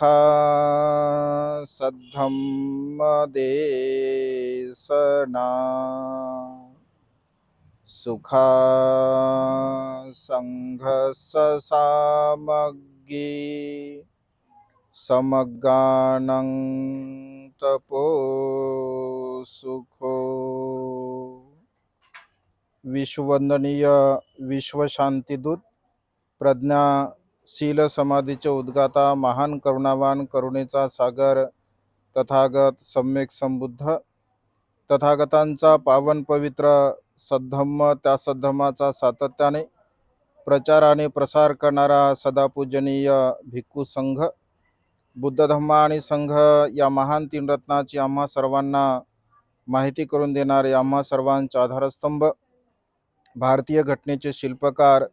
सुखा सद्धम्मदेशना सुखा सङ्घससामग्गी समगानं तपो सुखो। विश्ववंदनीय विश्वशांतीदूत शील समाधीचे उद्गाता महान करुणावान करुणेचा सागर तथागत सम्यक संबुद्ध तथागतांचा पावन पवित्र सद्धम्म त्या सद्धम्माचा सातत्याने प्रचार आणि प्रसार करणारा सदापूजनीय भिक्खू संघ बुद्ध धम्म आणि संघ या महान तीन रत्नाची आम्हा सर्वांना माहिती करून देणारे आम्हा सर्वांचे आधारस्तंभ भारतीय घटनेचे शिल्पकार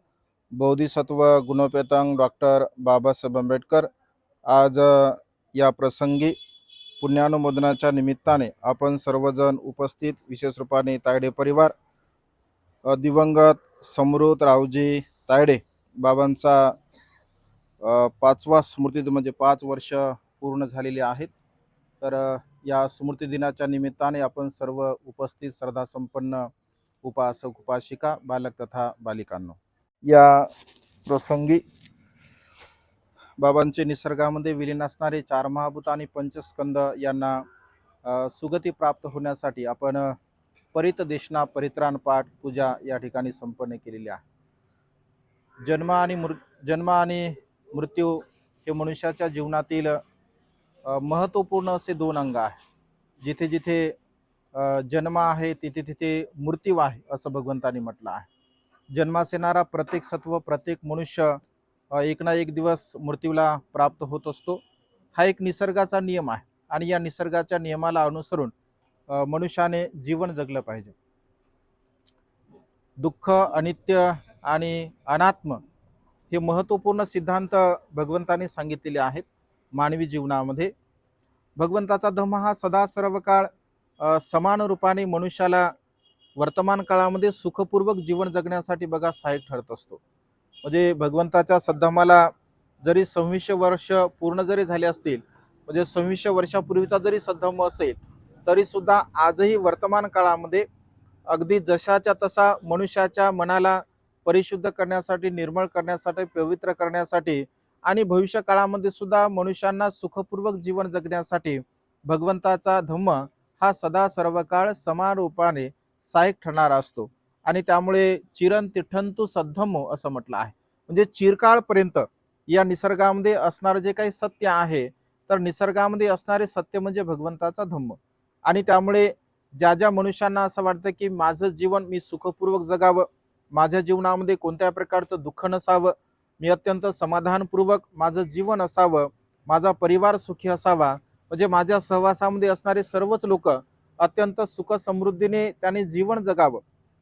बौद्धिसत्व गुणपेतांग डॉक्टर बाबासाहेब आंबेडकर. आज या प्रसंगी पुण्यानुमोदनाच्या निमित्ताने आपण सर्वजण उपस्थित विशेष रूपाने तायडे परिवार दिवंगत समृत रावजी तायडे बाबांचा पाचवा स्मृती म्हणजे पाच वर्ष पूर्ण झालेली आहेत. तर या स्मृती दिनाच्या निमित्ताने आपण सर्व उपस्थित श्रद्धासंपन्न उपासक उपासिका बालक तथा बालिकांनो. या प्रसंगी बाबांचे निसर्गामध्ये विलीन असणारे चार महाभूत आणि पंचस्कंद यांना सुगती प्राप्त होण्यासाठी आपण परित देशना परित्राण पाठ पूजा या ठिकाणी संपन्न केलेली आहे. जन्म आणि मृ जन्म आणि मृत्यू हे मनुष्याच्या जीवनातील महत्त्वपूर्ण असे दोन अंग आहे. जिथे जिथे जन्म आहे तिथे तिथे मृत्यू आहे असं भगवंतानी म्हटलं आहे. जन्मास येणारा प्रत्येक सत्व प्रत्येक मनुष्य एक ना एक दिवस मृत्यूला प्राप्त होत असतो. हा एक निसर्गाचा नियम आहे आणि या निसर्गाच्या नियमाला अनुसरून मनुष्याने जीवन जगलं पाहिजे. दुःख अनित्य आणि अनात्म हे महत्त्वपूर्ण सिद्धांत भगवंताने सांगितलेले आहेत मानवी जीवनामध्ये. भगवंताचा धम्म हा सदा सर्व काळ समान रूपाने मनुष्याला वर्तमान काळामध्ये सुखपूर्वक जीवन जगण्यासाठी बघा सहाय्यक ठरत असतो. म्हणजे भगवंताच्या सद्धमाला जरी सव्वीसशे वर्ष पूर्ण जरी झाले असतील म्हणजे सव्वीसशे वर्षापूर्वीचा जरी सद्धम असेल तरी सुद्धा आजही वर्तमान काळामध्ये अगदी जशाच्या तसा मनुष्याच्या मनाला परिशुद्ध करण्यासाठी निर्मळ करण्यासाठी पवित्र करण्यासाठी आणि भविष्य काळामध्ये सुद्धा मनुष्यांना सुखपूर्वक जीवन जगण्यासाठी भगवंताचा धम्म हा सदा सर्व काळ समान रूपाने सहाय्यक ठरणारा असतो. आणि त्यामुळे चिरन तिठंतु सद्धम्मो असं म्हटलं आहे. म्हणजे चिरकाळपर्यंत या निसर्गामध्ये असणारं जे काही सत्य आहे तर निसर्गामध्ये असणारे सत्य म्हणजे भगवंताचा धम्म. आणि त्यामुळे ज्या ज्या मनुष्यांना असं वाटतं की माझं जीवन मी सुखपूर्वक जगावं माझ्या जीवनामध्ये कोणत्या प्रकारचं दुःख नसावं मी अत्यंत समाधानपूर्वक माझं जीवन असावं माझा परिवार सुखी असावा म्हणजे माझ्या सहवासामध्ये असणारे सर्वच लोक अत्यंत सुख समृद्धीने त्याने जीवन जगावं.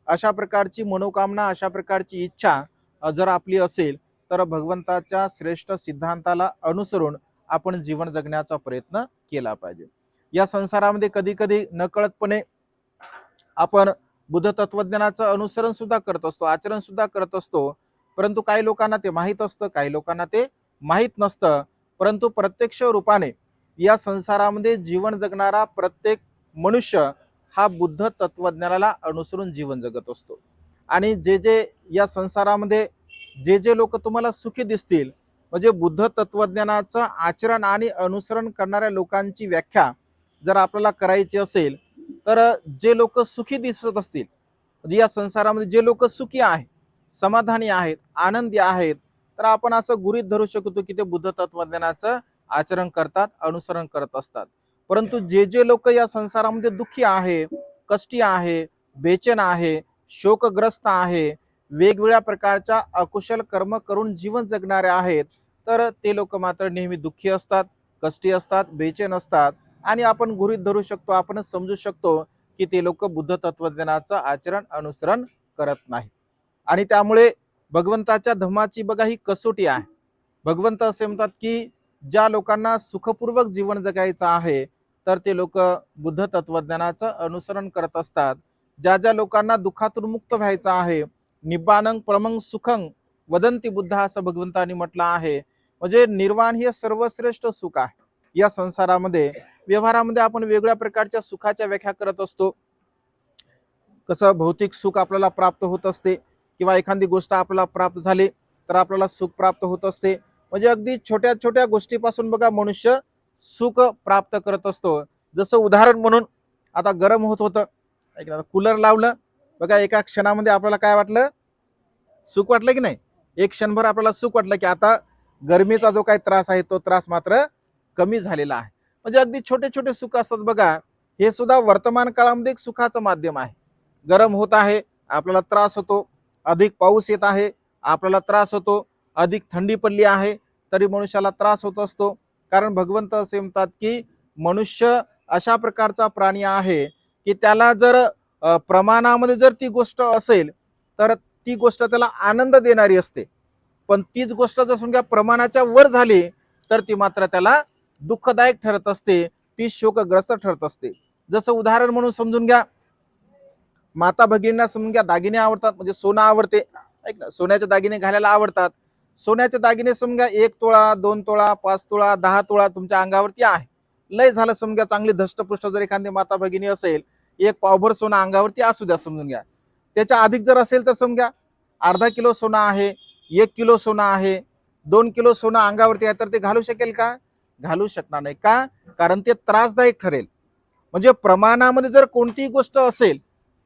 अशा प्रकारची मनोकामना अशा प्रकारची इच्छा जर आपली असेल तर भगवंताच्या श्रेष्ठ सिद्धांताला अनुसरून आपण जीवन जगण्याचा प्रयत्न केला पाहिजे. या संसारामध्ये कधी कधी नकळतपणे आपण बुद्ध तत्वज्ञानाचं अनुसरण सुद्धा करत असतो आचरण सुद्धा करत असतो. परंतु काही लोकांना ते माहीत असतं काही लोकांना ते माहीत नसतं. परंतु प्रत्यक्ष रूपाने या संसारामध्ये जीवन जगणारा प्रत्येक मनुष्य हा बुद्ध तत्वज्ञानाला अनुसरून जीवन जगत असतो. आणि जे जे या संसारामध्ये जे जे लोक तुम्हाला सुखी दिसतील म्हणजे बुद्ध तत्वज्ञानाचं आचरण आणि अनुसरण करणाऱ्या लोकांची व्याख्या जर आपल्याला करायची असेल तर जे लोक सुखी दिसत असतील म्हणजे या संसारामध्ये जे लोक सुखी आहेत समाधानी आहेत आनंदी आहेत तर आपण असं गुरीत धरू शकतो की ते बुद्ध तत्वज्ञानाचं आचरण करतात अनुसरण करत असतात. परंतु जे जे लोक या संसारामध्ये दुःखी आहे कष्टी आहे बेचैन आहे शोकग्रस्त आहे वेगवेगळ्या प्रकारच्या अकुशल कर्म करून जीवन जगणारे आहेत तर ते लोक मात्र नेहमी दुःखी असतात कष्टी असतात बेचैन असतात. आणि आपण गृहित धरू शकतो आपण समजू शकतो की ते लोक बुद्ध तत्वज्ञानाचं आचरण अनुसरण करत नाही आणि त्यामुळे भगवंताच्या धमाची बघा ही कसोटी आहे. भगवंत असे म्हणतात की ज्या लोकांना सुखपूर्वक जीवन जगायचं आहे तर ते लोक बुद्ध तत्वज्ञानाचं अनुसरण करत असतात. ज्या ज्या लोकांना दुःखातून मुक्त व्हायचं आहे निब्बानंग प्रमंग सुखंग वदंती बुद्ध असं भगवंतांनी म्हटलं आहे. म्हणजे निर्वाण हे सर्वश्रेष्ठ सुख आहे. या संसारामध्ये व्यवहारामध्ये आपण वेगळ्या प्रकारच्या सुखाच्या व्याख्या करत असतो. कसं भौतिक सुख आपल्याला प्राप्त होत असते किंवा एखादी गोष्ट आपल्याला प्राप्त झाली तर आपल्याला सुख प्राप्त होत असते. म्हणजे अगदी छोट्या छोट्या गोष्टीपासून बघा मनुष्य सुख प्राप्त करत असतो. जसं उदाहरण म्हणून आता गरम होत होतं. ऐक कूलर लावलं. बघा एका क्षणामध्ये आपल्याला काय वाटलं? सुख वाटलं की नाही? एक क्षणभर आपल्याला सुख वाटलं की आता गरमीचा जो काही त्रास आहे तो त्रास मात्र कमी झालेला आहे. म्हणजे अगदी छोटे छोटे सुख असतात बघा. हे सुद्धा वर्तमान काळामध्ये एक सुखाचं माध्यम आहे. गरम होत आहे आपल्याला त्रास होतो. अधिक पाऊस येत आहे आपल्याला त्रास होतो. अधिक थंडी पडली आहे तरी मनुष्याला त्रास होत असतो. कारण भगवंत असे म्हणतात की मनुष्य अशा प्रकारचा प्राणी आहे की त्याला जर प्रमाणामध्ये जर ती गोष्ट असेल तर ती गोष्ट त्याला आनंद देणारी असते. पण तीच गोष्ट जर समजा प्रमाणाच्या वर झाली तर ती मात्र त्याला दुःखदायक ठरत असते ती शोकग्रस्त ठरत असते. जसं उदाहरण म्हणून समजून घ्या. माता भगिनींना समजून घ्या दागिने आवडतात म्हणजे सोनं आवडते. ऐक ना सोन्याचे दागिने घालायला आवडतात. सोन्याचे दागिने समजा एक तोळा दोन तोळा पाच तोळा दहा तोळा तुमच्या अंगावरती आहे. लय झालं समजा चांगली धष्टपृष्ट जर एखादी माता भगिनी असेल एक पावभर सोनं अंगावरती असू द्या समजून घ्या. त्याच्या अधिक जर असेल तर समजा अर्धा किलो सोनं आहे एक किलो सोनं आहे दोन किलो सोनं अंगावरती आहे तर ते घालू शकेल का? घालू शकणार नाही. का? कारण ते त्रासदायक ठरेल. म्हणजे प्रमाणामध्ये जर कोणतीही गोष्ट असेल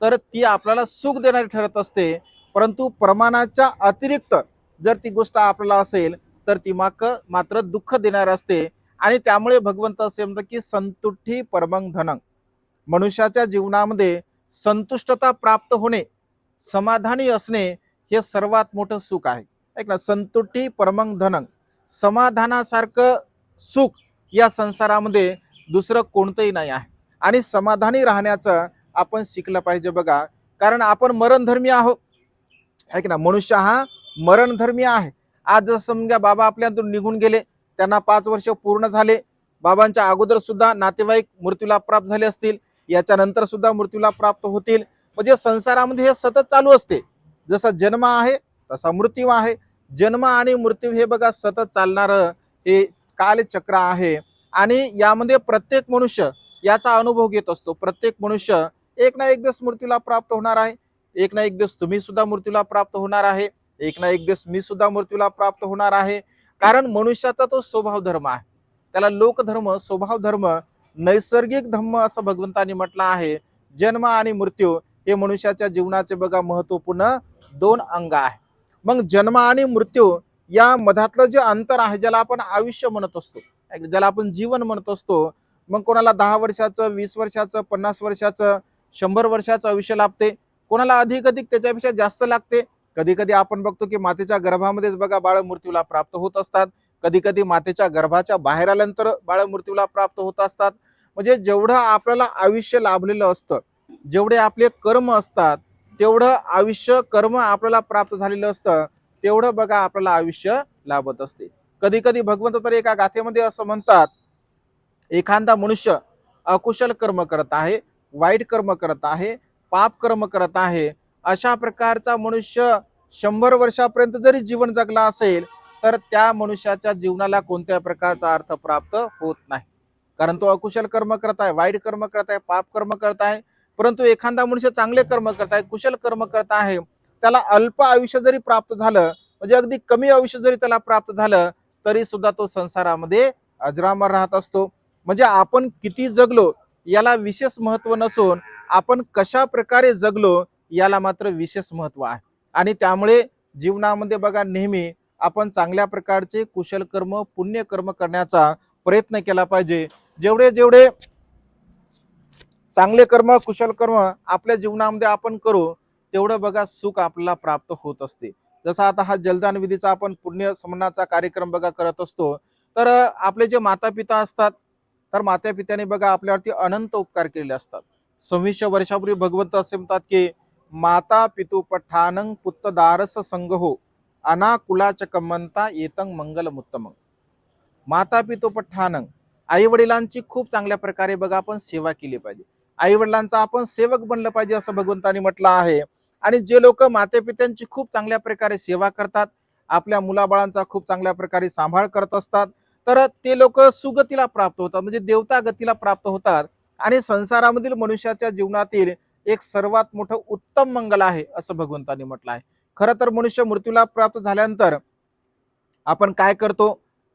तर ती आपल्याला सुख देणारी ठरत असते. परंतु प्रमाणाच्या अतिरिक्त जर ती गोष्ट आपल्याला असेल तर ती माक मात्र दुःख देणार असते. आणि त्यामुळे भगवंत असे म्हणतात की संतुष्टी परमंग धनंग मनुष्याच्या जीवनामध्ये संतुष्टता प्राप्त होणे समाधानी असणे हे सर्वात मोठं सुख आहे. ऐक ना संतुष्टी परमंग धनंग समाधानासारखं सुख या संसारामध्ये दुसरं कोणतंही नाही आहे. आणि समाधानी राहण्याचं आपण शिकलं पाहिजे बघा. कारण आपण मरणधर्मी आहोत. ऐक की ना मनुष्य हा मरणधर्मी आहे. आज जर समजा बाबा आपल्यातून निघून गेले त्यांना पाच वर्ष पूर्ण झाले. बाबांच्या अगोदर सुद्धा नातेवाईक मृत्यूला प्राप्त झाले असतील. याच्यानंतर सुद्धा मृत्यूला प्राप्त होतील. म्हणजे संसारामध्ये हे सतत चालू असते. जसा जन्म आहे तसा मृत्यू आहे. जन्म आणि मृत्यू हे बघा सतत चालणारं हे कालचक्र आहे. आणि यामध्ये प्रत्येक मनुष्य याचा अनुभव घेत असतो. प्रत्येक मनुष्य एक ना एक दिवस मृत्यूला प्राप्त होणार आहे. एक ना एक दिवस तुम्ही सुद्धा मृत्यूला प्राप्त होणार आहे. एक ना एक दिवस मी सुद्धा मृत्यूला प्राप्त होणार आहे. कारण मनुष्याचा तो स्वभाव धर्म आहे. त्याला लोकधर्म स्वभाव धर्म नैसर्गिक धर्म असं भगवंतांनी म्हटलं आहे. जन्म आणि मृत्यू हे मनुष्याच्या जीवनाचे बघा महत्त्वपूर्ण दोन अंग आहे. मग जन्म आणि मृत्यू या मधातलं जे अंतर आहे ज्याला आपण आयुष्य म्हणत असतो ज्याला आपण जीवन म्हणत असतो मग कोणाला दहा वर्षाचं वीस वर्षाचं पन्नास वर्षाचं शंभर वर्षाचं आयुष्य लाभते? कोणाला अधिक अधिक त्याच्यापेक्षा जास्त लागते? कधी कधी आपण बघतो की मातेच्या गर्भामध्येच बघा बाळ मृत्यूला प्राप्त होत असतात. कधी कधी मातेच्या गर्भाच्या बाहेर आल्यानंतर बाळ मृत्यूला प्राप्त होत असतात. म्हणजे जेवढं आपल्याला आयुष्य लाभलेलं असतं जेवढे आपले कर्म असतात तेवढं आयुष्य कर्म आपल्याला प्राप्त झालेलं असतं तेवढं बघा आपल्याला आयुष्य लाभत असते. कधी कधी भगवंत तर एका गाथेमध्ये असं म्हणतात एखादा मनुष्य अकुशल कर्म करत आहे वाईट कर्म करत आहे पाप कर्म करत आहे अशा प्रकारचा मनुष्य शंभर वर्षापर्यंत जरी जीवन जगला असेल तर त्या मनुष्याच्या जीवनाला कोणत्या प्रकारचा अर्थ प्राप्त होत नाही. कारण तो अकुशल कर्म करत आहे वाईट कर्म करत आहे पाप कर्म करत आहे परंतु एखादा मनुष्य चांगले कर्म करत आहे कुशल कर्म करत आहे त्याला अल्प आयुष्य जरी प्राप्त झालं म्हणजे अगदी कमी आयुष्य जरी त्याला प्राप्त झालं तरी सुद्धा तो संसारामध्ये अजरामर राहत असतो. म्हणजे आपण किती जगलो याला विशेष महत्त्व नसून आपण कशा प्रकारे जगलो याला मात्र विशेष महत्त्व आहे. आणि त्यामुळे जीवनामध्ये बघा नेहमी आपण चांगल्या प्रकारचे कुशल कर्म पुण्य कर्म करण्याचा प्रयत्न केला पाहिजे. जेवढे जेवढे चांगले कर्म कुशल कर्म आपल्या जीवनामध्ये आपण करू तेवढं बघा सुख आपल्याला प्राप्त होत असते. जसा आता हा जलदान विधीचा आपण पुण्य समनाचा कार्यक्रम बघा करत असतो. तर आपले जे माता पिता असतात तर माता पित्याने बघा आपल्यावरती अनंत उपकार केलेले असतात. सव्वीसशे वर्षापूर्वी भगवंत असे म्हणतात की माता पितु पठानंग पुत्तदारस संग हो अनाकुलाच कमंता येतंग मंगल मुत्तमंग माता पितु पठानंग आई वडिलांची खूप चांगल्या प्रकारे बघा आपण सेवा केली पाहिजे. आई वडिलांचा आपण सेवक बनलं पाहिजे असं भगवंतानी म्हटलं आहे. आणि जे लोक मातेपित्यांची खूप चांगल्या प्रकारे सेवा करतात आपल्या मुलाबाळांचा खूप चांगल्या प्रकारे सांभाळ करत असतात तर ते लोक सुगतीला प्राप्त होतात म्हणजे देवता गतीला प्राप्त होतात. आणि संसारामधील मनुष्याच्या जीवनातील एक सर्वात मोठं उत्तम मंगल आहे असं भगवंतांनी म्हटलं आहे. खरं तर मनुष्य मृत्यूला प्राप्त झाल्यानंतर आपण काय करतो?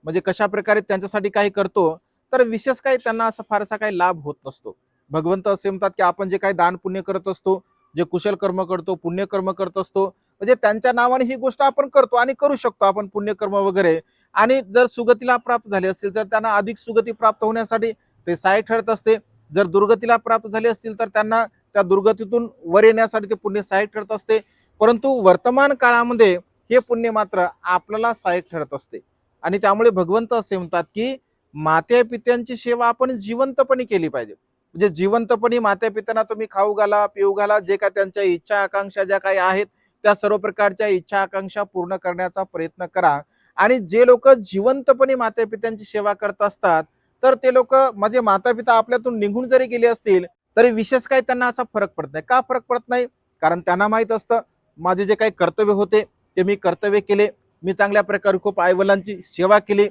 म्हणजे कशा प्रकारे त्यांच्यासाठी काही करतो? तर विशेष काही त्यांना असा फारसा काही लाभ होत नसतो. भगवंत असे म्हणतात की आपण जे काही दान पुण्य करत असतो जे कुशल कर्म करतो पुण्यकर्म करत असतो म्हणजे त्यांच्या नावाने ही गोष्ट आपण करतो आणि करू शकतो आपण पुण्यकर्म वगैरे. आणि जर सुगतीला प्राप्त झाले असतील तर त्यांना अधिक सुगती प्राप्त होण्यासाठी ते सहाय्य ठरत असते. जर दुर्गतीला प्राप्त झाले असतील तर त्यांना त्या दुर्गतीतून वर येण्यासाठी ते पुण्य सहाय्यक ठरत असते. परंतु वर्तमान काळामध्ये हे पुण्य मात्र आपल्याला सहाय्यक ठरत असते. आणि त्यामुळे भगवंत असे म्हणतात की माते पित्यांची सेवा आपण जिवंतपणे केली पाहिजे. म्हणजे जिवंतपणे मात्या पित्यांना तुम्ही खाऊ घाला पिऊ घाला जे काय त्यांच्या इच्छा आकांक्षा ज्या काही आहेत त्या सर्व प्रकारच्या इच्छा आकांक्षा पूर्ण करण्याचा प्रयत्न करा. आणि जे लोक जिवंतपणे माते पित्यांची सेवा करत असतात तर ते लोक म्हणजे माता पिता आपल्यातून निघून जरी गेले असतील तरी विशेष काय त्यांना असा फरक पडत नाही. का फरक पडत नाही? कारण त्यांना माहीत असतं माझे जे काही कर्तव्य होते ते मी कर्तव्य केले. मी चांगल्या प्रकारे खूप आईवडिलांची सेवा केली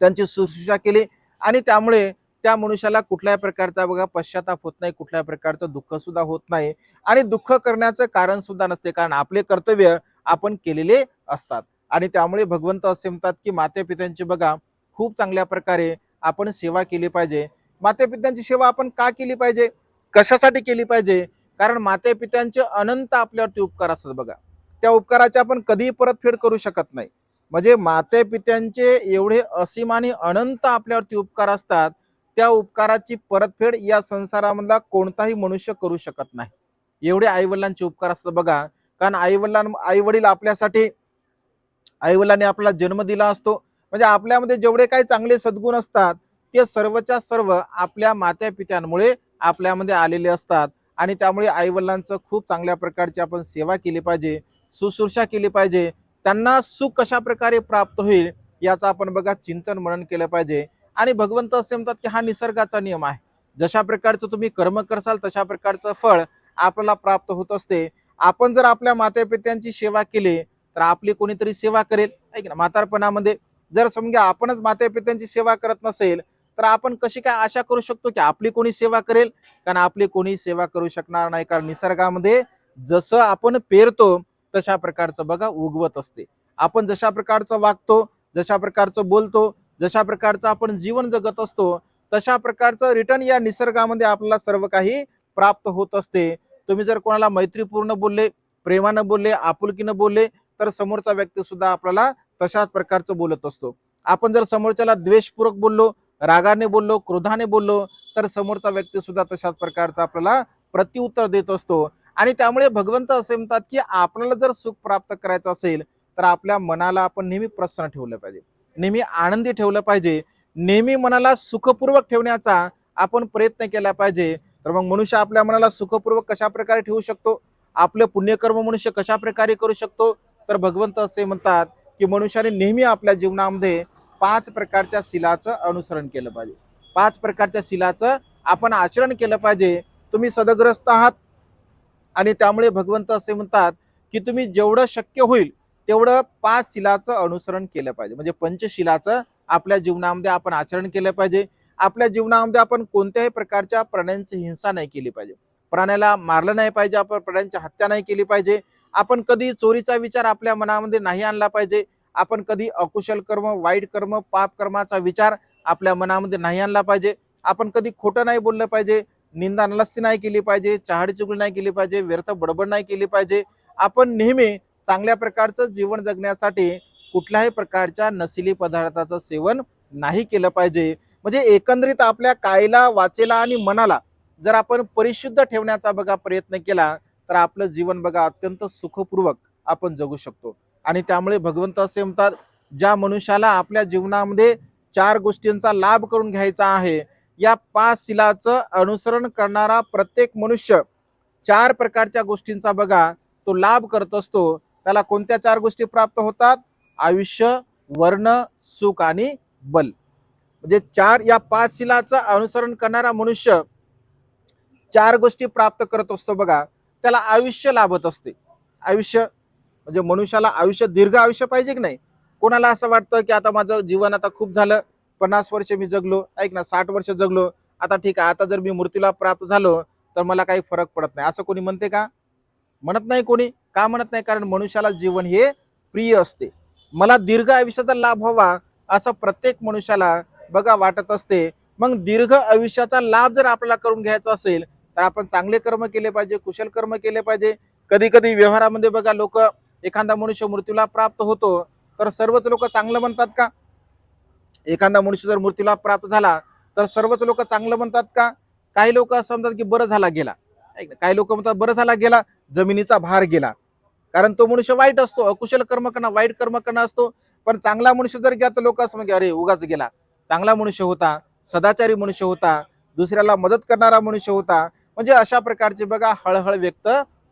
त्यांची शुश्रूषा केली आणि त्यामुळे त्या मनुष्याला कुठल्याही प्रकारचा बघा पश्चाताप होत नाही कुठल्याही प्रकारचं दुःख सुद्धा होत नाही आणि दुःख करण्याचं कारण सुद्धा नसते. कारण आपले कर्तव्य आपण केलेले असतात. आणि त्यामुळे भगवंत असे म्हणतात की माते पित्यांची बघा खूप चांगल्या प्रकारे आपण सेवा केली पाहिजे. मातेपित्यांची सेवा आपण का केली पाहिजे? कशासाठी केली पाहिजे? कारण मातेपित्यांचे अनंत आपल्यावरती उपकार असतात बघा. त्या उपकाराची आपण कधीही परतफेड करू शकत नाही. म्हणजे मातेपित्यांचे एवढे असीम आणि अनंत आपल्यावरती उपकार असतात त्या उपकाराची परतफेड या संसारामधला कोणताही मनुष्य करू शकत नाही. एवढे आईवडिलांचे उपकार असतात बघा. कारण आईवडिलां आई वडील आपल्यासाठी आईवडिलांनी आपला जन्म दिला असतो. म्हणजे आपल्यामध्ये जेवढे काही चांगले सद्गुण असतात ते सर्वच्या सर्व आपल्या मात्या पित्यांमुळे आपल्यामध्ये आलेले असतात. आणि त्यामुळे आईवडिलांचं खूप चांगल्या प्रकारची आपण सेवा केली पाहिजे सुश्रूषा केली पाहिजे. त्यांना सुख कशा प्रकारे प्राप्त होईल याचं आपण बघा चिंतन मनन केलं पाहिजे. आणि भगवंत असे म्हणतात की हा निसर्गाचा नियम आहे. जशा प्रकारचं तुम्ही कर्म करसाल तशा प्रकारचं फळ आपल्याला प्राप्त होत असते. आपण जर आपल्या मातेपित्यांची सेवा केली तर आपली कोणीतरी सेवा करेल. ऐक ना म्हातारपणामध्ये जर समजा आपणच मातेपित्यांची सेवा करत नसेल तर आपण कशी काय आशा करू शकतो की आपली कोणी सेवा करेल? कारण आपली कोणी सेवा करू शकणार नाही कारण निसर्गामध्ये जसं आपण पेरतो तशा प्रकारचं बघा उगवत असते. आपण जशा प्रकारचं वागतो जशा प्रकारचं बोलतो जशा प्रकारचं आपण जीवन जगत असतो तशा प्रकारचं रिटर्न या निसर्गामध्ये आपल्याला सर्व काही प्राप्त होत असते. तुम्ही जर कोणाला मैत्रीपूर्ण बोलले प्रेमानं बोलले आपुलकीनं बोलले तर समोरचा व्यक्ती सुद्धा आपल्याला तशाच प्रकारचं बोलत असतो. आपण जर समोरच्याला द्वेषपूर्वक बोललो रागाने बोललो क्रोधाने बोललो तर समोरचा व्यक्ती सुद्धा तशाच प्रकारचा आपल्याला प्रत्युत्तर देत असतो. आणि त्यामुळे भगवंत असे म्हणतात की आपल्याला जर सुख प्राप्त करायचं असेल तर आपल्या मनाला आपण नेहमी प्रसन्न ठेवलं पाहिजे. नेहमी आनंदी ठेवलं पाहिजे. नेहमी मनाला सुखपूर्वक ठेवण्याचा आपण प्रयत्न केला पाहिजे. तर मग मनुष्य आपल्या मनाला सुखपूर्वक कशा प्रकारे ठेवू शकतो? आपलं पुण्यकर्म मनुष्य कशा प्रकारे करू शकतो? तर भगवंत असे म्हणतात की मनुष्याने नेहमी आपल्या जीवनामध्ये पाच प्रकारच्या शिलाचं अनुसरण केलं पाहिजे. पाच प्रकारच्या शिलाचं आपण आचरण केलं पाहिजे. तुम्ही सदग्रस्त आहात. आणि त्यामुळे भगवंत असे म्हणतात की तुम्ही जेवढं शक्य होईल तेवढं पाच शिलाचं अनुसरण केलं पाहिजे. म्हणजे पंचशिलाचं आपल्या जीवनामध्ये आपण आचरण केलं पाहिजे. आपल्या जीवनामध्ये आपण कोणत्याही प्रकारच्या प्राण्यांची हिंसा नाही केली पाहिजे. प्राण्याला मारलं नाही पाहिजे. आपण प्राण्यांची हत्या नाही केली पाहिजे. आपण कधी चोरीचा विचार आपल्या मनामध्ये नाही आणला पाहिजे. आपण कधी अकुशल कर्म वाईट कर्म पाप कर्माचा विचार आपल्या मनामध्ये नाही आणला पाहिजे. आपण कधी खोटं नाही बोललं पाहिजे. निंदा नलस्ती नाही केली पाहिजे. चहाडी चुगली नाही केली पाहिजे. व्यर्थ बडबड नाही केली पाहिजे. आपण नेहमी चांगल्या प्रकारचं जीवन जगण्यासाठी कुठल्याही प्रकारच्या नसिली पदार्थाचं सेवन नाही केलं पाहिजे. म्हणजे एकंदरीत आपल्या कायला वाचेला आणि मनाला जर आपण परिशुद्ध ठेवण्याचा बघा प्रयत्न केला तर आपलं जीवन बघा अत्यंत सुखपूर्वक आपण जगू शकतो. आणि त्यामुळे भगवंत असे म्हणतात ज्या मनुष्याला आपल्या जीवनामध्ये चार गोष्टींचा लाभ करून घ्यायचा आहे या पाच शिलाचं अनुसरण करणारा प्रत्येक मनुष्य चार प्रकारच्या गोष्टींचा बघा तो लाभ करत असतो. त्याला कोणत्या चार गोष्टी प्राप्त होतात? आयुष्य वर्ण सुख आणि बल. म्हणजे चार या पाच शिलाचं अनुसरण करणारा मनुष्य चार गोष्टी प्राप्त करत असतो बघा त्याला आयुष्य लाभत असते. आयुष्य म्हणजे मनुष्याला आयुष्य दीर्घ आयुष्य पाहिजे की नाही? कोणाला असं वाटतं की आता माझं जीवन आता खूप झालं पन्नास वर्ष मी जगलो ऐक ना साठ वर्ष जगलो आता ठीक आहे आता जर मी मूर्तीला प्राप्त झालो तर मला काही फरक पडत नाही. असं कोणी म्हणते का? म्हणत नाही कोणी? का म्हणत नाही? कारण मनुष्याला जीवन हे प्रिय असते. मला दीर्घ आयुष्याचा लाभ व्हावा असं प्रत्येक मनुष्याला बघा वाटत असते. मग दीर्घ आयुष्याचा लाभ जर आपल्याला करून घ्यायचा असेल तर आपण चांगले कर्म केले पाहिजे कुशल कर्म केले पाहिजे. कधी कधी व्यवहारामध्ये बघा लोक एखादा मनुष्य मृत्यूला प्राप्त होतो तर सर्वच लोक चांगलं म्हणतात का? एखादा मनुष्य जर मृत्यूला प्राप्त झाला तर सर्वच लोक चांगलं म्हणतात का? काही लोक असं म्हणतात की बरं झाला गेला. काही लोक म्हणतात बरं झाला गेला जमिनीचा भार गेला. कारण तो मनुष्य वाईट असतो अकुशल कर्म करणं वाईट कर्म करणं असतो. पण चांगला मनुष्य जर गेला तर लोक असं म्हणजे अरे उगाच गेला. चांगला मनुष्य होता सदाचारी मनुष्य होता दुसऱ्याला मदत करणारा मनुष्य होता. म्हणजे अशा प्रकारचे बघा हळहळ व्यक्त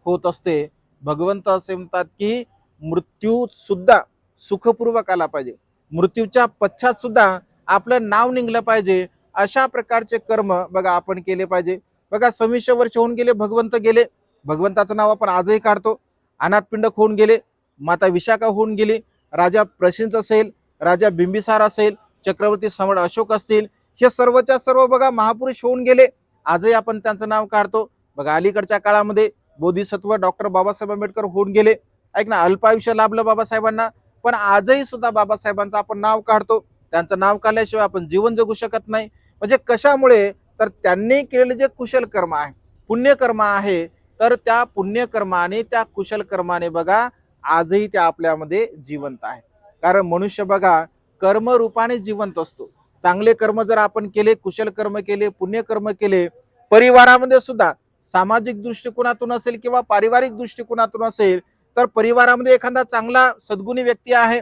होत असते. भगवंत असे म्हणतात की मृत्यू सुद्धा सुखपूर्वक आला पाहिजे. मृत्यूच्या पश्चात सुद्धा आपलं नाव निघलं पाहिजे. अशा प्रकारचे कर्म बघा आपण केले पाहिजे. बघा सव्वीसशे वर्ष होऊन गेले भगवंत गेले. भगवंताचं नाव आपण आजही काढतो. अनाथपिंड होऊन गेले. माता विशाखा होऊन गेली. राजा प्रसिद्ध असेल राजा बिंबिसार असेल चक्रवर्ती सम्राट अशोक असतील. हे सर्वच्या सर्व बघा महापुरुष होऊन गेले. आजही आपण त्यांचं नाव काढतो. बघा अलीकडच्या काळामध्ये बोधिसत्व डॉक्टर बाबासाहेब आंबेडकर होऊन गेले. ऐक ना अल्प आयुष्य लाभलं बाबासाहेबांना पण आजही सुद्धा बाबासाहेबांचं आपण नाव काढतो. त्यांचं नाव काढल्याशिवाय आपण जीवन जगू शकत नाही. म्हणजे कशामुळे? तर त्यांनी केलेले जे कुशल कर्म आहे पुण्यकर्म आहे तर त्या पुण्यकर्माने त्या कुशल कर्माने बघा आजही त्या आपल्यामध्ये जिवंत आहे. कारण मनुष्य बघा कर्मरूपाने जिवंत असतो. चांगले कर्म जर आपण केले कुशल कर्म केले पुण्यकर्म केले परिवारामध्ये सुद्धा सामाजिक दृष्टिकोनातून असेल किंवा पारिवारिक दृष्टिकोनातून असेल तर परिवारामध्ये एखादा चांगला सद्गुणी व्यक्ती आहे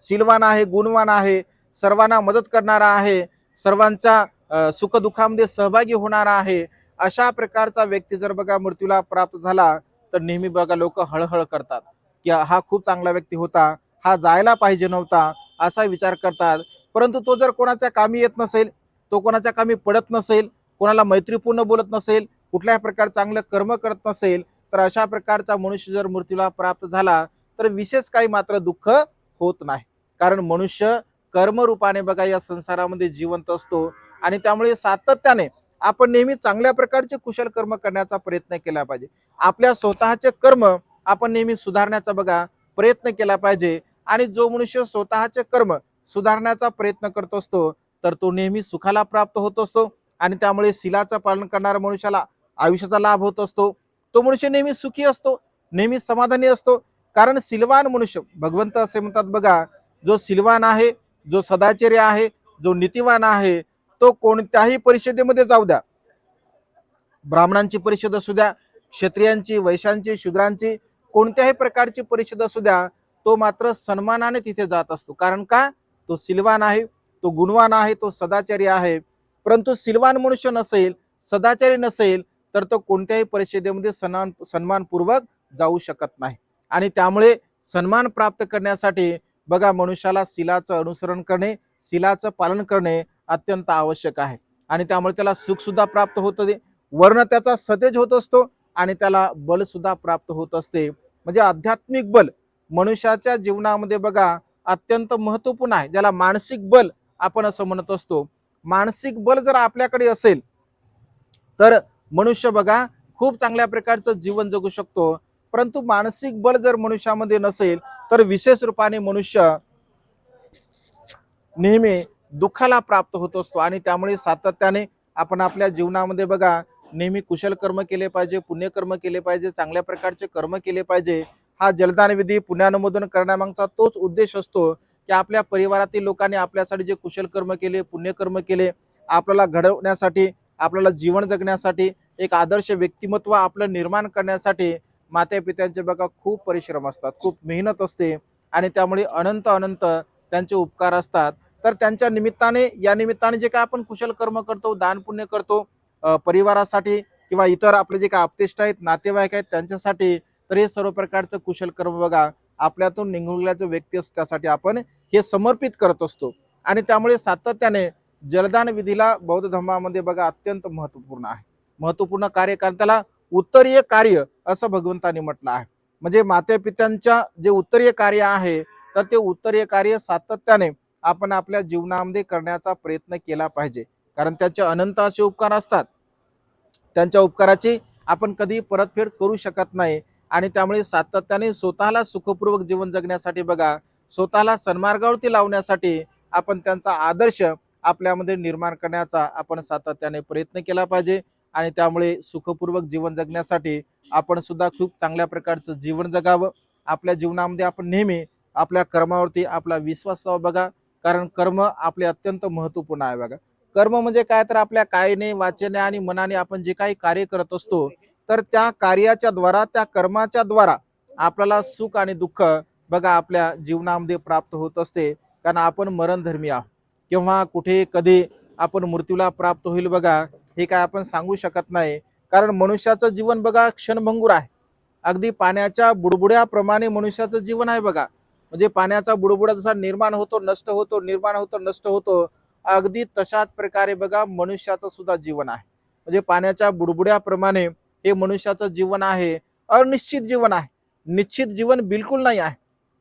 सिलवान आहे गुणवान आहे सर्वांना मदत करणारा आहे सर्वांच्या सुखदुःखामध्ये सहभागी होणारा आहे अशा प्रकारचा व्यक्ती जर बघा मृत्यूला प्राप्त झाला तर नेहमी बघा लोक हळहळ करतात की हा खूप चांगला व्यक्ती होता हा जायला पाहिजे नव्हता असा विचार करतात. परंतु तो जर कोणाच्या कामी येत नसेल तो कोणाच्या कामी पडत नसेल कोणाला मैत्रीपूर्ण बोलत नसेल कुठल्याही प्रकार चांगलं कर्म करत नसेल तर अशा प्रकारचा मनुष्य जर मृत्यूला प्राप्त झाला तर विशेष काही मात्र दुःख होत नाही. कारण मनुष्य कर्मरूपाने बघा या संसारामध्ये जिवंत असतो आणि त्यामुळे सातत्याने आपण नेहमी चांगल्या प्रकारचे कुशल कर्म करण्याचा प्रयत्न केला पाहिजे. आपल्या स्वतःचे कर्म आपण नेहमी सुधारण्याचा बघा प्रयत्न केला पाहिजे आणि जो मनुष्य स्वतःचे कर्म सुधारण्याचा प्रयत्न करत असतो तर तो नेहमी सुखाला प्राप्त होत असतो आणि त्यामुळे शिलाचं पालन करणाऱ्या मनुष्याला आयुष्याचा लाभ होत असतो. तो मनुष्य नेहमी सुखी असतो नेहमी समाधानी असतो. कारण सिलवान मनुष्य भगवंत असे म्हणतात बघा जो सिलवान आहे जो सदाचार्य आहे जो नीतिवान आहे तो कोणत्याही परिषदेमध्ये जाऊ द्या. ब्राह्मणांची परिषद असू द्या क्षत्रियांची वैश्यांची शूद्रांची कोणत्याही प्रकारची परिषद असू द्या तो मात्र सन्मानाने तिथे जात असतो. कारण का? तो सिलवान आहे तो गुणवान आहे तो सदाचारी आहे. परंतु सिलवान मनुष्य नसेल सदाचारी नसेल तर तो कोणत्याही परिषदेमध्ये सन्मान सन्मानपूर्वक जाऊ शकत नाही. आणि त्यामुळे सन्मान प्राप्त करण्यासाठी बघा मनुष्याला शिलाचं अनुसरण करणे शिलाचं पालन करणे अत्यंत आवश्यक आहे. आणि त्यामुळे त्याला सुख सुद्धा प्राप्त होतं वर्ण त्याचा सतेज होत असतो आणि त्याला बल सुद्धा प्राप्त होत असते. म्हणजे आध्यात्मिक बल मनुष्याच्या जीवनामध्ये बघा अत्यंत महत्त्वपूर्ण आहे. ज्याला मानसिक बल आपण असं म्हणत असतो. मानसिक बल जर आपल्याकडे असेल तर मनुष्य बघा खूप चांगल्या प्रकारचं जीवन जगू शकतो. परंतु मानसिक बळ जर मनुष्यामध्ये नसेल तर विशेष रूपाने मनुष्य नेहमी दुःखाला प्राप्त होत असतो. आणि त्यामुळे सातत्याने आपण आपल्या जीवनामध्ये बघा नेहमी कुशल कर्म केले पाहिजे पुण्यकर्म केले पाहिजे चांगल्या प्रकारचे कर्म केले पाहिजे. हा जलदान विधी पुण्यानुमोदन करण्यामागचा तोच उद्देश असतो की आपल्या परिवारातील लोकांनी आपल्यासाठी जे कुशल कर्म केले पुण्यकर्म केले आपल्याला घडवण्यासाठी आपल्याला जीवन जगण्यासाठी एक आदर्श व्यक्तिमत्व आपलं निर्माण करण्यासाठी मात्या पित्यांचे बघा खूप परिश्रम असतात खूप मेहनत असते आणि त्यामुळे अनंत अनंत त्यांचे उपकार असतात. तर त्यांच्या निमित्ताने या निमित्ताने जे काय आपण कुशल कर्म करतो दान पुण्य करतो परिवारासाठी किंवा इतर आपले जे काय आपतेष्ट आहेत नातेवाईक आहेत त्यांच्यासाठी तर हे सर्व प्रकारचं कुशल कर्म बघा आपल्यातून निघून गेल्याचं व्यक्ती असतो त्यासाठी आपण हे समर्पित करत असतो. आणि त्यामुळे सातत्याने जलदान विधीला बौद्ध धर्मामध्ये बघा अत्यंत महत्त्वपूर्ण आहे. महत्त्वपूर्ण कार्य कारण त्याला उत्तरीय कार्य असं भगवंतांनी म्हटलं आहे. म्हणजे माते पित्यांच्या जे उत्तरीय कार्य आहे तर ते उत्तरीय कार्य सातत्याने आपण आपल्या जीवनामध्ये करण्याचा प्रयत्न केला पाहिजे. कारण त्याचे अनंत असे उपकार असतात. त्यांच्या उपकाराची आपण कधी परतफेड करू शकत नाही. आणि त्यामुळे सातत्याने स्वतःला सुखपूर्वक जीवन जगण्यासाठी बघा स्वतःला सन्मार्गावरती लावण्यासाठी आपण त्यांचा आदर्श आपल्यामध्ये निर्माण करण्याचा आपण सातत्याने प्रयत्न केला पाहिजे. आणि त्यामुळे सुखपूर्वक जीवन जगण्यासाठी आपण सुद्धा खूप चांगल्या प्रकारचं जीवन जगावं. आपल्या जीवनामध्ये आपण नेहमी आपल्या कर्मावरती आपला विश्वास असावा बघा. कारण कर्म आपले अत्यंत महत्त्वपूर्ण आहे बघा. कर्म म्हणजे काय? तर आपल्या कायने वाचने आणि मनाने आपण जे काही कार्य करत असतो तर त्या कार्याच्या द्वारा त्या कर्माच्या द्वारा आपल्याला सुख आणि दुःख बघा आपल्या जीवनामध्ये प्राप्त होत असते. कारण आपण मरणधर्मी आहोत. किंवा कुठे कधी आपण मृत्यूला प्राप्त होईल बघा. हे काय आपण सांगू शकत नाही. कारण मनुष्याचं जीवन बघा क्षणभंगूर आहे. अगदी पाण्याच्या बुडबुड्याप्रमाणे मनुष्याचं जीवन आहे बघा. म्हणजे पाण्याचा बुडबुडा जसा निर्माण होतो नष्ट होतो निर्माण होतो नष्ट होतो अगदी तशाच प्रकारे बघा मनुष्याचं सुद्धा जीवन आहे. म्हणजे पाण्याच्या बुडबुड्याप्रमाणे हे मनुष्याचं जीवन आहे. अनिश्चित जीवन आहे. निश्चित जीवन बिलकुल नाही आहे.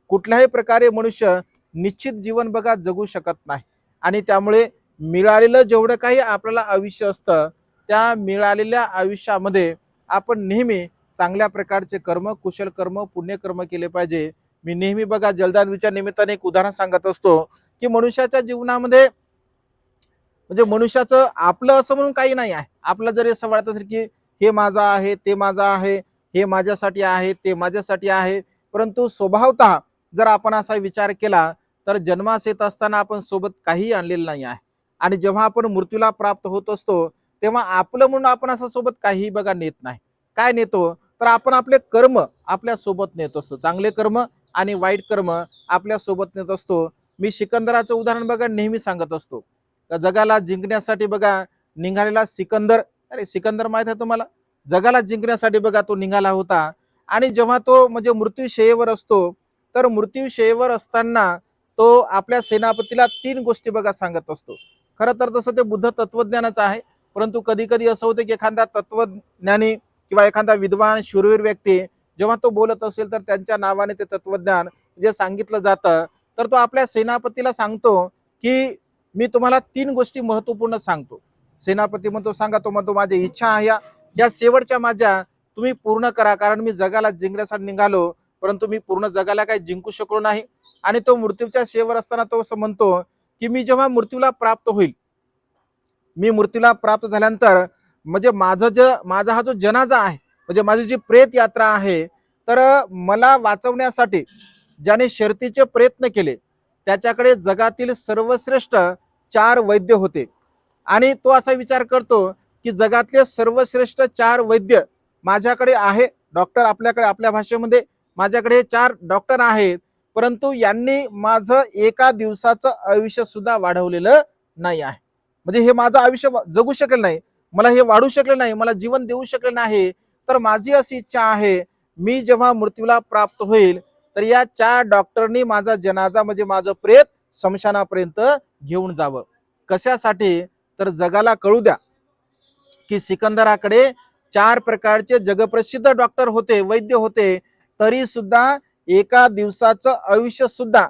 कुठल्याही प्रकारे मनुष्य निश्चित जीवन बघा जगू शकत नाही. आणि त्यामुळे मिळालेलं जेवढं काही आपल्याला आयुष्य असतं त्या मिळालेल्या आयुष्यामध्ये आपण नेहमी चांगल्या प्रकारचे कर्म कुशल कर्म पुण्यकर्म केले पाहिजे. मी नेहमी बघा जलदानवीच्या निमित्ताने एक उदाहरण सांगत असतो की मनुष्याच्या जीवनामध्ये म्हणजे मनुष्याचं आपलं असं म्हणून काही नाही आहे. आपलं जरी असं वाटत असेल की हे माझं आहे ते माझं आहे हे माझ्यासाठी आहे ते माझ्यासाठी आहे परंतु स्वभावतः जर आपण असा विचार केला तर जन्मास येत असताना आपण सोबत काहीही आणलेलं नाही आहे. आणि जेव्हा आपण मृत्यूला प्राप्त होत असतो तेव्हा आपलं म्हणून आपण असं सोबत काहीही बघा नेत नाही. काय नेतो? तर आपण आपले कर्म आपल्यासोबत नेत असतो. चांगले कर्म आणि वाईट कर्म आपल्यासोबत नेत असतो. मी सिकंदराचं उदाहरण बघा नेहमी सांगत असतो. जगाला जिंकण्यासाठी बघा निघालेला सिकंदर अरे सिकंदर माहीत आहे तुम्हाला? जगाला जिंकण्यासाठी बघा तो निघाला होता. आणि जेव्हा तो म्हणजे मृत्यूशयेवर असतो तर मृत्यूशयेवर असताना तो आपल्या सेनापतीला तीन गोष्टी बघा सांगत असतो. खरं तर तसं ते बुद्ध तत्वज्ञानच आहे. परंतु कधी कधी असं होतं की एखादा तत्वज्ञानी किंवा एखादा विद्वान शूरवीर व्यक्ती जेव्हा तो बोलत असेल तर त्यांच्या नावाने ते तत्वज्ञान जे सांगितलं जातं तर तो आपल्या सेनापतीला सांगतो की मी तुम्हाला तीन गोष्टी महत्त्वपूर्ण सांगतो. सेनापती म्हणतो सांगा तो म्हणतो माझी इच्छा आहे या. या शेवटच्या माझ्या तुम्ही पूर्ण करा कारण मी जगाला जिंकण्यासाठी निघालो परंतु मी पूर्ण जगाला काही जिंकू शकलो नाही. आणि तो मृत्यूच्या शेवर असताना तो असं म्हणतो की मी जेव्हा मृत्यूला प्राप्त होईल मी मृत्यूला प्राप्त झाल्यानंतर म्हणजे माझं जे माझा हा जो जनाजा आहे म्हणजे माझी जी प्रेत यात्रा आहे तर मला वाचवण्यासाठी ज्याने शर्तीचे प्रयत्न केले त्याच्याकडे जगातील सर्वश्रेष्ठ चार वैद्य होते. आणि तो असा विचार करतो की जगातले सर्वश्रेष्ठ चार वैद्य माझ्याकडे आहे डॉक्टर आपल्याकडे आपल्या भाषेमध्ये माझ्याकडे हे चार डॉक्टर आहेत परंतु यांनी माझं एका दिवसाचं आयुष्य सुद्धा वाढवलेलं नाही आहे. म्हणजे हे माझं आयुष्य जगू शकलं नाही मला हे वाढू शकले नाही मला जीवन देऊ शकले नाही तर माझी अशी इच्छा आहे मी जेव्हा मृत्यूला प्राप्त होईल तर या चार डॉक्टरनी माझा जनाजा म्हणजे माझं प्रेत स्मशानापर्यंत घेऊन जावं. कशासाठी? तर जगाला कळू द्या की सिकंदराकडे चार प्रकारचे जगप्रसिद्ध डॉक्टर होते वैद्य होते तरी सुद्धा एका दिवसाचं आयुष्य सुद्धा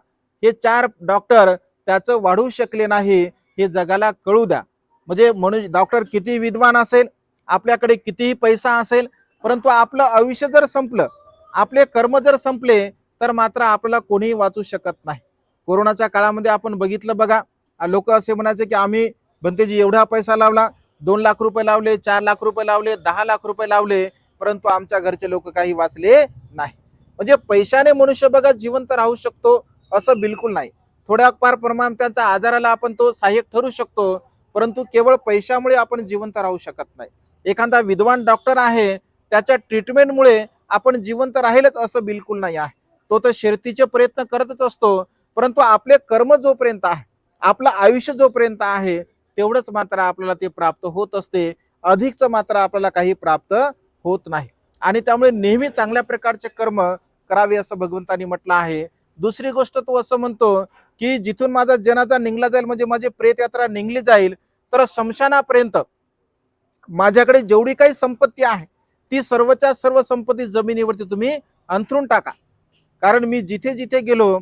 हे चार डॉक्टर त्याचं वाढवू शकले नाही हे जगाला कळू द्या. म्हणजे मनुष्य डॉक्टर किती विद्वान असेल आपल्याकडे कितीही पैसा असेल परंतु आपलं आयुष्य जर संपलं आपले कर्म जर संपले तर मात्र आपल्याला कोणीही वाचू शकत नाही. कोरोनाच्या काळामध्ये आपण बघितलं बघा लोक असे म्हणायचे की आम्ही बनतेजी एवढा पैसा लावला दोन लाख रुपये लावले चार लाख रुपये लावले दहा लाख रुपये लावले परंतु आमच्या घरचे लोक काही वाचले नाही. म्हणजे पैशाने मनुष्य बघा जिवंत राहू शकतो असं बिलकुल नाही. थोड्याफार प्रमाणात त्यांच्या आजाराला आपण तो सहाय्यक ठरू शकतो परंतु केवळ पैशामुळे आपण जिवंत राहू शकत नाही. एखादा विद्वान डॉक्टर आहे त्याच्या ट्रीटमेंटमुळे आपण जिवंत राहिलच असं बिलकुल नाही आहे. तो तर शर्तीचे प्रयत्न करतच असतो परंतु आपले कर्म जोपर्यंत आहे आपलं आयुष्य जोपर्यंत आहे तेवढंच मात्र आपल्याला ते प्राप्त होत असते. अधिकच मात्र आपल्याला काही प्राप्त होत नाही. आणि त्यामुळे नेहमी चांगल्या प्रकारचे कर्म करावे असं भगवंतानी म्हटलं आहे. दुसरी गोष्ट तो असं म्हणतो की जिथून माझा जनाचा निघला जाईल म्हणजे माझी प्रेत यात्रा निघली जाईल तर शमशानापर्यंत माझ्याकडे जेवढी काही संपत्ती आहे ती सर्वच्या सर्व संपत्ती जमिनीवरती तुम्ही अंथरून टाका. कारण मी जिथे जिथे गेलो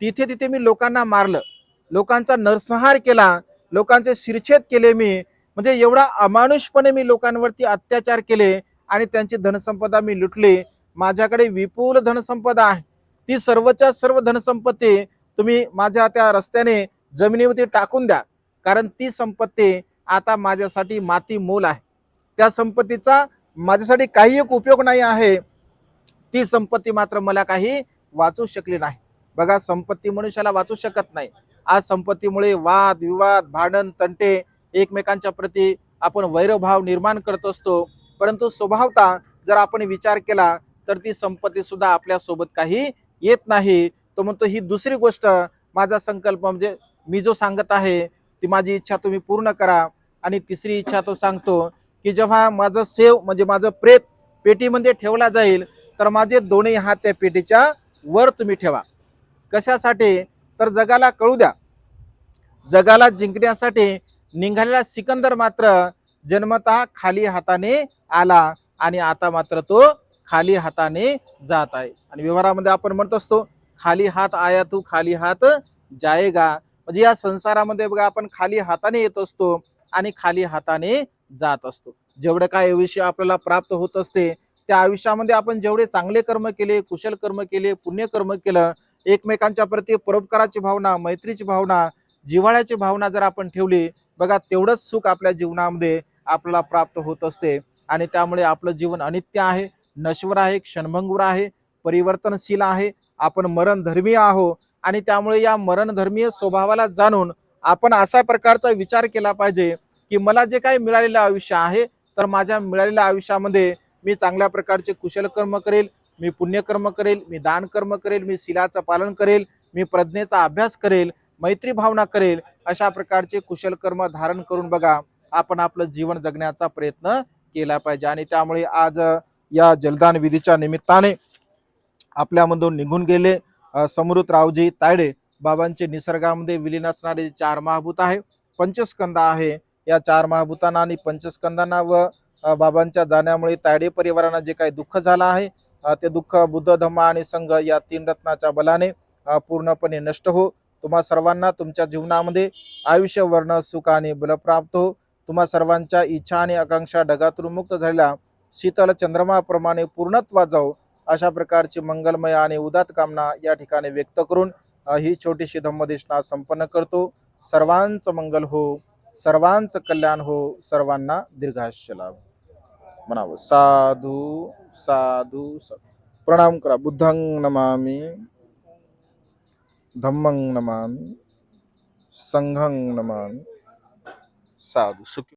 तिथे तिथे मी लोकांना मारलं. लोकांचा नरसंहार केला लोकांचे शिरछेद केले मी. म्हणजे एवढा अमानुषपणे मी लोकांवरती अत्याचार केले आणि त्यांची धनसंपदा मी लुटली. माझ्याकडे विपुल धनसंपदा आहे. ती सर्वच्या सर्व धनसंपत्ती तुम्ही माझ्या त्या रस्त्याने जमिनीवरती टाकून द्या. कारण ती संपत्ती आता माझ्यासाठी माती मोल आहे. त्या संपत्तीचा माझ्यासाठी काही एक उपयोग नाही आहे. ती संपत्ती मात्र मला काही वाचू शकली नाही. बघा संपत्ती मनुष्याला वाचू शकत नाही. आज संपत्तीमुळे वाद विवाद भांडण तंटे एकमेकांच्या प्रती आपण वैरभाव निर्माण करत असतो. परंतु स्वभावता जर आपण विचार केला तर ती संपत्ती सुद्धा आपल्यासोबत काही येत नाही. तो म्हणतो ही दुसरी गोष्ट माझा संकल्प म्हणजे मी जो सांगत आहे ती माझी इच्छा तुम्ही पूर्ण करा. आणि तिसरी इच्छा तो सांगतो की जेव्हा माझं सेव म्हणजे माझं प्रेत पेटीमध्ये ठेवला जाईल तर माझे दोन्ही हात त्या पेटीच्या वर तुम्ही ठेवा. कशासाठी? तर जगाला कळू द्या. जगाला जिंकण्यासाठी निघालेला सिकंदर मात्र जन्मतः खाली हाताने आला आणि आता मात्र तो खाली हाताने जात आहे. आणि व्यवहारामध्ये आपण म्हणत असतो खाली हात आया तू खाली हात जाएगा म्हणजे या संसारामध्ये बघा आपण खाली हाताने येत असतो आणि खाली हाताने जात असतो. जेवढं काय आयुष्य आपल्याला प्राप्त होत असते त्या आयुष्यामध्ये आपण जेवढे चांगले कर्म केले कुशल कर्म केले पुण्यकर्म केलं एकमेकांच्या प्रती परोपकाराची भावना मैत्रीची भावना जिव्हाळ्याची भावना जर आपण ठेवली बघा तेवढंच सुख आपल्या जीवनामध्ये आपल्याला प्राप्त होत असते. आणि त्यामुळे आपलं जीवन अनित्य आहे नश्वर आहे क्षणभंगूर आहे परिवर्तनशील आहे. आपण मरणधर्मीय आहो. आणि त्यामुळे या मरणधर्मीय स्वभावाला जाणून आपण अशा प्रकारचा विचार केला पाहिजे की मला जे काही मिळालेलं आयुष्य आहे तर माझ्या मिळालेल्या आयुष्यामध्ये मी चांगल्या प्रकारचे कुशल कर्म करेल मी पुण्यकर्म करेल मी दान कर्म करेल मी शिलाचं पालन करेल मी प्रज्ञेचा अभ्यास करेल मैत्री भावना करेल अशा प्रकारचे कुशल कर्म धारण करून बघा. आपण आपलं जीवन जगण्याचा प्रयत्न केला पाहिजे. आणि त्यामुळे आज या जलदान विधीच्या निमित्ताने आपल्यामधून निघून गेले समृत रावजी तायडे. बाबांचे निसर्गामध्ये विलीन असणारे चार महाभूत आहे पंचस्कंद आहे. या चार महाभूतांना आणि पंचस्कंदांना व बाबांच्या जाण्यामुळे तायडे परिवारांना जे काही दुःख झालं आहे ते दुःख बुद्ध धम्म आणि संघ या तीन रत्नाच्या बलाने पूर्णपणे नष्ट हो. तुम्हा सर्वांना तुमच्या जीवनामध्ये आयुष्य वर्ण सुख आणि बल प्राप्त हो. तुम्हा सर्वांच्या इच्छा आणि आकांक्षा ढगातून मुक्त झालेल्या शीतल चंद्रमाप्रमाणे पूर्णत्वात जाऊ अशा प्रकारची मंगलमय आणि उदात कामना या ठिकाणी व्यक्त करून ही छोटीशी धम्मदेशना संपन्न करतो. सर्वांचं मंगल हो सर्वांचं कल्याण हो सर्वांना दीर्घायुष्य लाभ. म्हणावं साधू साधू साधू प्रणाम करा. बुद्धंग नमामी धम्मंग नमामी संघंग नमामी. साधू सुखी